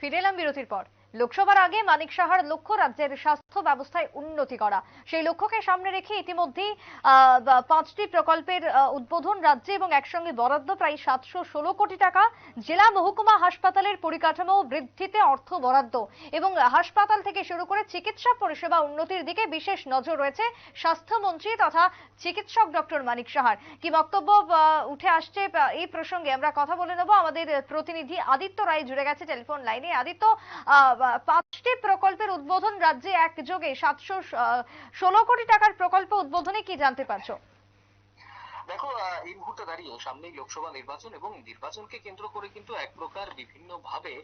ফিরে এলাম বিরতির পর। লোকসভার আগে মানিক সাহার লক্ষ্য রাজ্যের স্বাস্থ্য ব্যবস্থায় উন্নতি করা। সেই লক্ষ্যকে সামনে রেখে ইতিমধ্যেই পাঁচটি প্রকল্পের উদ্বোধন রাজ্যে এবং একসঙ্গে বরাদ্দ প্রায় সাতশো ষোলো কোটি টাকা জেলা মহকুমা হাসপাতালের পরিকাঠামো বৃদ্ধিতে অর্থ বরাদ্দ এবং হাসপাতাল থেকে শুরু করে চিকিৎসা পরিষেবা উন্নতির দিকে বিশেষ নজর রয়েছে স্বাস্থ্যমন্ত্রী তথা চিকিৎসক ডক্টর মানিক সাহার। কি বক্তব্য উঠে আসছে এই প্রসঙ্গে আমরা কথা বলে নেব। আমাদের প্রতিনিধি আদিত্য রায় জুড়ে গেছে টেলিফোন লাইনে। আদিত্য পাঁচটি প্রকল্পের উদ্বোধন রাজ্যে একযোগে সাতশো ষোলো কোটি টাকার প্রকল্প উদ্বোধনে কি জানতে পারছ? দেখো এই মুহূর্তে দাঁড়িয়ে সামনেই লোকসভা নির্বাচন এবং নির্বাচনকে কেন্দ্র করে কিন্তু এক প্রকার বিভিন্ন ভাবে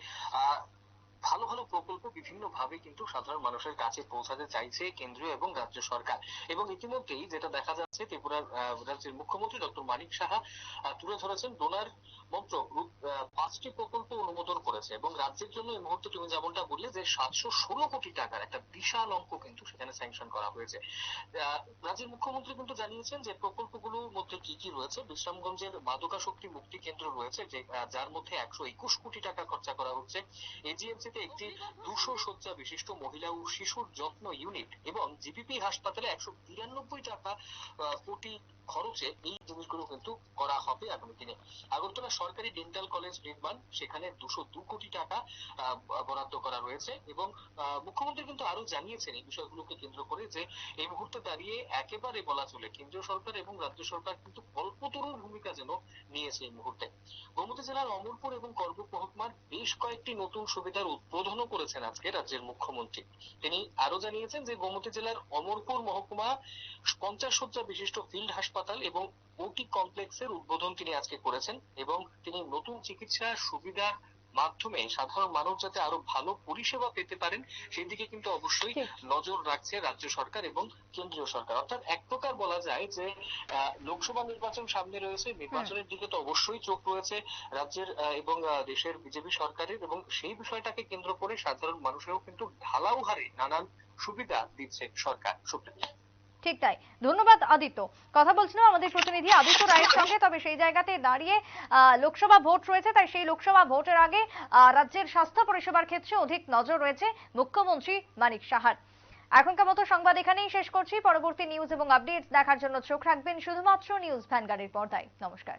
ভালো ভালো প্রকল্প বিভিন্ন ভাবে কিন্তু সাধারণ মানুষের কাছে পৌঁছাতে চাইছে কেন্দ্রীয় এবং রাজ্য সরকার। এবং ইতিমধ্যেই যেটা দেখা যাচ্ছে, ত্রিপুরার রাজ্যের মুখ্যমন্ত্রী ডক্টর মানিক সাহা তুলে ধরেছেন ডোনার মন্ত্রক রূপ, পাঁচটি প্রকল্প অনুমোদন করেছে এবং রাজ্যের জন্য এই মুহূর্তে তুমি যেমনটা বললে যে সাতশো ষোলো কোটি টাকার একটা বিশাল অঙ্ক কিন্তু সেখানে স্যাংশন করা হয়েছে। রাজ্যের মুখ্যমন্ত্রী কিন্তু জানিয়েছেন যে প্রকল্পগুলোর মধ্যে কি কি রয়েছে? বিশ্রামগঞ্জের মাদকাশক্তি মুক্তি কেন্দ্র রয়েছে যে যার মধ্যে একশো একুশ কোটি টাকা খরচা করা হচ্ছে। এজিএমসি তে একটি দুশো শয্যা বিশিষ্ট মহিলা ও শিশুর যত্ন ইউনিট এবং জিপিপি হাসপাতালে একশো বিরানব্বই টাকা কোটি খরচে এই জিনিসগুলো কিন্তু করা হবে আগামী দিনে। আগরতলা সরকারি ডেন্টাল কলেজ নির্মাণ, সেখানে দুশো দু কোটি টাকা বরাদ্দ করা রয়েছে এবং মুখ্যমন্ত্রী কিন্তু আরও জানিয়েছেন এই বিষয়গুলোকে কেন্দ্র করে যে এই মুহূর্তে দাঁড়িয়ে একেবারে বলা চলে কেন্দ্রীয় সরকার এবং রাজ্য সরকার কিন্তু কল্পতরুর ভূমিকা যেন নিয়েছে এই মুহূর্তে। গোমতী জেলার অমরপুর এবং করব মহকুমার বেশ কয়েকটি নতুন সুবিধার উদ্বোধনও করেছেন আজকে রাজ্যের মুখ্যমন্ত্রী। তিনি আরও জানিয়েছেন যে গোমতী জেলার অমরপুর মহকুমা পঞ্চাশ শয্যা বিশিষ্ট ফিল্ড হাসপাতাল এবং ওটি কমপ্লেক্সের উদ্বোধন তিনি আজকে করেছেন এবং তিনি নতুন চিকিৎসা সুবিধার মাধ্যমে সাধারণ মানুষ যাতে আরও ভালো পরিষেবা পেতে পারেন সেই দিকে কিন্তু অবশ্যই নজর রাখছে রাজ্য সরকার এবং কেন্দ্রীয় সরকার। অর্থাৎ এক প্রকার বলা যায় যে আহ, লোকসভা নির্বাচন সামনে রয়েছে নির্বাচনের দিকে তো অবশ্যই চোখ রয়েছে রাজ্যের এবং দেশের বিজেপি সরকারের এবং সেই বিষয়টাকে কেন্দ্র করে সাধারণ মানুষেরও কিন্তু ঢালাও হারে নানান সুবিধা দিচ্ছে সরকার সুপ্রিয়া ঠিক তাই। ধন্যবাদ, আদিত্য। কথা বলছিলাম আমাদের প্রতিনিধি আদিত্য রায়ের সঙ্গে, তবে সেই জায়গাতে দাঁড়িয়ে লোকসভা ভোট রয়েছে, তাই সেই লোকসভা ভোটের আগে রাজ্যের স্বাস্থ্য পরিষেবার ক্ষেত্রে অধিক নজর রয়েছে মুখ্যমন্ত্রী মানিক সাহার। এখনকার মতো সংবাদ এখানেই শেষ করছি। পরবর্তী নিউজ এবং আপডেটস দেখার জন্য চোখ রাখবেন শুধুমাত্র নিউজ ভ্যানগার্ডের পর্দায়। নমস্কার।